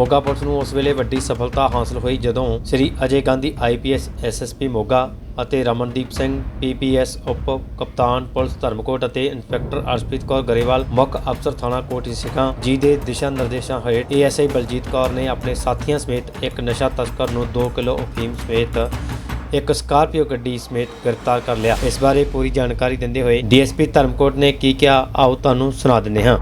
Moga police ਨੂੰ ਉਸ ਵੇਲੇ ਵੱਡੀ ਸਫਲਤਾ ਹਾਸਲ ਹੋਈ ਜਦੋਂ ਸ੍ਰੀ ਅਜੇ ਗਾਂਧੀ ਆਈਪੀਐਸ ਐਸਐਸਪੀ ਮੋਗਾ ਅਤੇ ਰਮਨਦੀਪ ਸਿੰਘ ਪੀਪੀਐਸ ਉਪ ਕਪਤਾਨ ਪੁਲਿਸ ਧਰਮਕੋਟ ਅਤੇ ਇੰਸਪੈਕਟਰ ਅਰਸ਼ਪ੍ਰੀਤ ਕੌਰ ਗਰੇਵਾਲ ਮੁੱਖ ਅਫਸਰ ਥਾਣਾ ਕੋਟੀ ਸਿੱਖਾਂ ਜੀ ਦੇ ਦਿਸ਼ਾ ਨਿਰਦੇਸ਼ਾਂ ਹੇਠ ਏਐਸਆਈ ਬਲਜੀਤ ਕੌਰ ਨੇ ਆਪਣੇ ਸਾਥੀਆਂ ਸਮੇਤ ਇੱਕ ਨਸ਼ਾ ਤਸਕਰ ਨੂੰ 2 ਕਿਲੋ ਅਫੀਮ ਸਮੇਤ ਇੱਕ ਸਕਾਰਪੀਓ ਗੱਡੀ ਸਮੇਤ ਗ੍ਰਿਫਤਾਰ ਕਰ ਲਿਆ। ਇਸ ਬਾਰੇ ਪੂਰੀ ਜਾਣਕਾਰੀ ਦਿੰਦੇ ਹੋਏ ਡੀਐਸਪੀ ਧਰਮਕੋਟ ਨੇ ਕੀ ਕਿਹਾ, ਆਓ ਤੁਹਾਨੂੰ ਸੁਣਾ ਦਿੰਦੇ ਹਾਂ।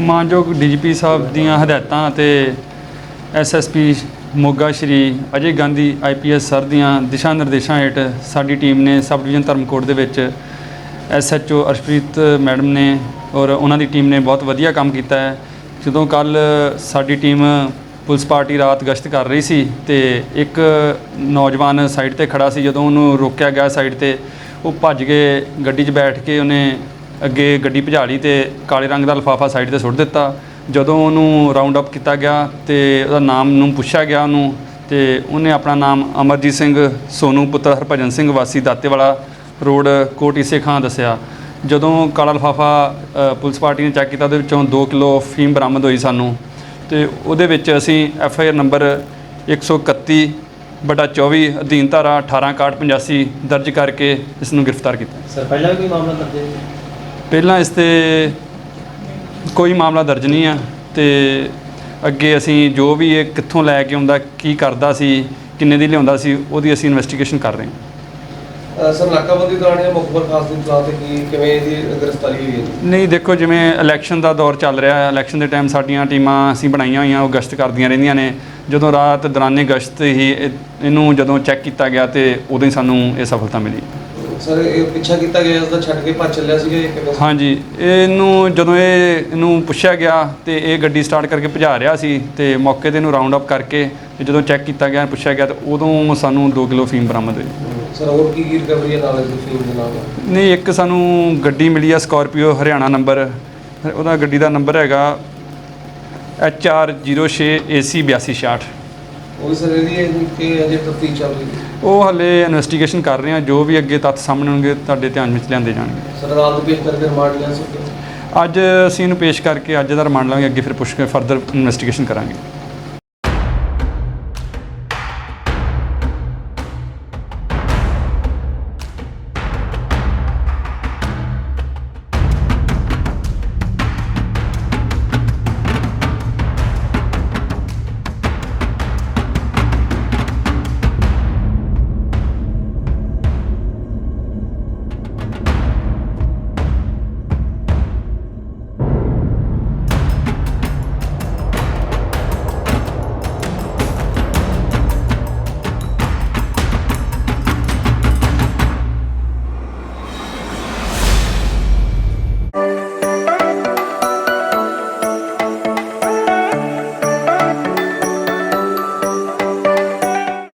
ਮਾਨਯੋਗ ਡੀਜੀਪੀ ਸਾਹਿਬ ਦੀਆਂ ਹਦਾਇਤਾਂ ਅਤੇ SSP Moga Shri Ajay Gandhi IPS sir ਦੀਆਂ ਦਿਸ਼ਾ ਨਿਰਦੇਸ਼ਾਂ ਹੇਠ ਸਾਡੀ ਟੀਮ ਨੇ ਸਬ ਡਿਵੀਜ਼ਨ ਧਰਮਕੋਟ ਦੇ ਵਿੱਚ ਐਸਐਚਓ ਅਰਸ਼ਪ੍ਰੀਤ ਮੈਡਮ ਨੇ ਔਰ ਉਹਨਾਂ ਦੀ ਟੀਮ ਨੇ ਬਹੁਤ ਵਧੀਆ ਕੰਮ ਕੀਤਾ ਹੈ। ਜਦੋਂ ਕੱਲ ਸਾਡੀ ਟੀਮ ਪੁਲਿਸ ਪਾਰਟੀ ਰਾਤ ਗਸ਼ਤ ਕਰ ਰਹੀ ਸੀ ਤੇ ਇੱਕ ਨੌਜਵਾਨ ਸਾਈਡ ਤੇ ਖੜਾ ਸੀ, ਜਦੋਂ ਉਹਨੂੰ ਰੋਕਿਆ ਗਿਆ ਸਾਈਡ ਤੇ, ਉਹ ਭੱਜ ਕੇ ਗੱਡੀ 'ਚ ਬੈਠ ਕੇ ਉਹਨੇ ਅੱਗੇ ਗੱਡੀ ਭਜਾ ਲਈ ਤੇ ਕਾਲੇ ਰੰਗ ਦਾ ਲਿਫਾਫਾ ਸਾਈਡ ਤੇ ਸੁੱਟ ਦਿੱਤਾ। ਜਦੋਂ ਉਹਨੂੰ ਰਾਉਂਡ ਅਪ ਕੀਤਾ ਗਿਆ ਤੇ ਉਹਦਾ ਨਾਮ ਨੂੰ ਪੁੱਛਿਆ ਗਿਆ ਉਹਨੂੰ ਤੇ ਉਹਨੇ ਆਪਣਾ ਨਾਮ ਅਮਰਜੀਤ ਸਿੰਘ, ਸੋਨੂ ਪੁੱਤਰ ਹਰਭਜਨ ਸਿੰਘ ਵਾਸੀ ਦਾਤੇਵਾਲਾ ਰੋਡ ਕੋਟ ਇਸੇ ਖਾਂ ਦੱਸਿਆ। ਜਦੋਂ ਕਾਲਾ ਲਫਾਫਾ ਪੁਲਿਸ ਪਾਰਟੀ ਨੇ ਚੈੱਕ ਕੀਤਾ ਉਹਦੇ ਵਿੱਚੋਂ 2 ਕਿਲੋ ਫੀਮ ਬਰਾਮਦ ਹੋਈ ਸਾਨੂੰ ਤੇ ਉਹਦੇ ਵਿੱਚ ਅਸੀਂ ਐਫ ਆਈ ਆਰ ਨੰਬਰ 131 ਬਟਾ 24 ਅਧੀਨ ਧਾਰਾ 186185 ਦਰਜ ਕਰਕੇ ਇਸ ਨੂੰ ਗ੍ਰਿਫਤਾਰ ਕੀਤਾ। ਸਰ ਪਹਿਲਾਂ ਵੀ ਕੋਈ ਮਾਮਲਾ ਦਰਜ ਹੈ? ਪਹਿਲਾਂ ਇਸ ਤੇ ਕੋਈ ਮਾਮਲਾ ਦਰਜ ਨਹੀਂ ਆ ਤੇ ਅੱਗੇ ਅਸੀਂ ਜੋ ਵੀ ਇਹ ਕਿੱਥੋਂ ਲੈ ਕੇ ਆਉਂਦਾ ਕੀ ਕਰਦਾ ਸੀ ਕਿੰਨੇ ਦੀ ਲਿਆਉਂਦਾ ਸੀ ਉਹਦੀ ਅਸੀਂ ਇਨਵੈਸਟੀਗੇਸ਼ਨ ਕਰ ਰਹੇ ਹਾਂ। ਸਰ ਨਾਕਾਬੰਦੀ ਦੌਰਾਨ ਇਹ ਮੁਖਬਰ ਖਾਸ ਦੀ ਤਲਾਹ ਤੇ ਕੀ ਕਿਵੇਂ ਇਹਦੀ ਗ੍ਰਿਫਤਾਰੀ ਹੋਈ ਹੈ ਜੀ? ਨਹੀਂ ਦੇਖੋ ਜਿਵੇਂ ਇਲੈਕਸ਼ਨ ਦਾ ਦੌਰ ਚੱਲ ਰਿਹਾ ਹੈ ਇਲੈਕਸ਼ਨ ਦੇ ਟਾਈਮ ਸਾਡੀਆਂ ਟੀਮਾਂ ਅਸੀਂ ਬਣਾਈਆਂ ਹੋਈਆਂ ਉਹ ਗਸ਼ਤ ਕਰਦੀਆਂ ਰਹਿੰਦੀਆਂ ਨੇ। ਜਦੋਂ ਰਾਤ ਦੌਰਾਨੇ ਗਸ਼ਤ ਹੀ ਇਹ- ਇਹਨੂੰ ਜਦੋਂ ਚੈੱਕ ਕੀਤਾ ਗਿਆ ਤੇ ਉਦੋਂ ਹੀ ਸਾਨੂੰ ਇਹ ਸਫਲਤਾ ਮਿਲੀ। ਸਰ ਇਹ ਪਿੱਛਾ ਕੀਤਾ ਗਿਆ ਛੱਡ ਕੇ ਭੱਜ ਚੱਲਿਆ ਸੀਗਾ? ਹਾਂਜੀ ਇਹਨੂੰ ਜਦੋਂ ਇਹ ਇਹਨੂੰ ਪੁੱਛਿਆ ਗਿਆ ਤੇ ਇਹ ਗੱਡੀ ਸਟਾਰਟ ਕਰਕੇ ਭਜਾ ਰਿਹਾ ਸੀ ਤੇ ਮੌਕੇ ਤੇ ਇਹਨੂੰ ਰਾਉਂਡ ਅਪ ਕਰਕੇ ਤੇ ਜਦੋਂ ਚੈੱਕ ਕੀਤਾ ਗਿਆ ਪੁੱਛਿਆ ਗਿਆ ਤੇ ਉਦੋਂ ਸਾਨੂੰ 2 ਕਿਲੋ ਫੀਮ ਬਰਾਮਦ ਹੋਈ। ਸਰ ਹੋਰ ਕੀ ਕੀ ਰਿਕਵਰੀ ਹੈ ਨਾਲ ਇਸ ਫਿਲਮ ਦੇ ਨਾਲ? ਨਹੀਂ ਇੱਕ ਸਾਨੂੰ ਗੱਡੀ ਮਿਲੀ ਆ ਸਕਾਰਪੀਓ ਹਰਿਆਣਾ ਨੰਬਰ। ਉਹਦਾ ਗੱਡੀ ਦਾ ਨੰਬਰ ਹੈਗਾ HR06 AC 8266 ਉਹ ਸਰ ਇਹਦੀ ਹੈ ਕਿ ਅਜੇ ਤਫਤੀਸ਼ ਚੱਲ ਰਹੀ ਹੈ। ਉਹ ਹਲੇ ਇਨਵੈਸਟੀਗੇਸ਼ਨ ਕਰ ਰਹੇ ਆ ਜੋ ਵੀ ਅੱਗੇ ਤੱਥ ਸਾਹਮਣੇ ਆਉਣਗੇ ਤੁਹਾਡੇ ਧਿਆਨ ਵਿੱਚ ਲਿਆਂਦੇ ਜਾਣਗੇ। ਸਰ ਰਾਤ ਨੂੰ ਪੇਸ਼ ਕਰਕੇ ਰਿਮਾਂਡ ਲਿਆ ਸਕਦੇ ਅੱਜ ਅਸੀਂ ਇਹਨੂੰ ਪੇਸ਼ ਕਰਕੇ ਅੱਜ ਦਾ ਰਿਮਾਂਡ ਲਾਂਗੇ ਅੱਗੇ ਫਿਰ ਪੁੱਛ ਕੇ ਫਰਦਰ ਇਨਵੈਸਟੀਗੇਸ਼ਨ ਕਰਾਂਗੇ।